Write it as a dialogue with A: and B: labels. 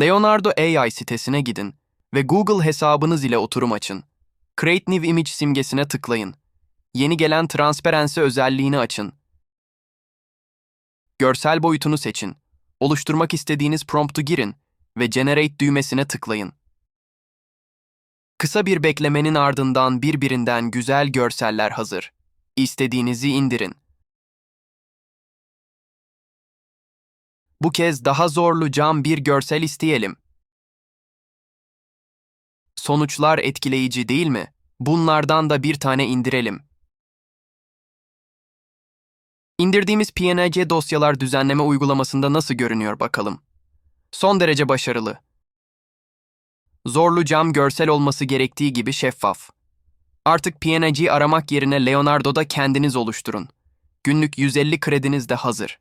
A: Leonardo AI sitesine gidin ve Google hesabınız ile oturum açın. Create New Image simgesine tıklayın. Yeni gelen Transparency özelliğini açın. Görsel boyutunu seçin. Oluşturmak istediğiniz promptu girin ve Generate düğmesine tıklayın. Kısa bir beklemenin ardından birbirinden güzel görseller hazır. İstediğinizi indirin. Bu kez daha zorlu cam bir görsel isteyelim. Sonuçlar etkileyici değil mi? Bunlardan da bir tane indirelim. İndirdiğimiz PNG dosyalar düzenleme uygulamasında nasıl görünüyor bakalım. Son derece başarılı. Zorlu cam görsel olması gerektiği gibi şeffaf. Artık PNG aramak yerine Leonardo'da kendiniz oluşturun. Günlük 150 krediniz de hazır.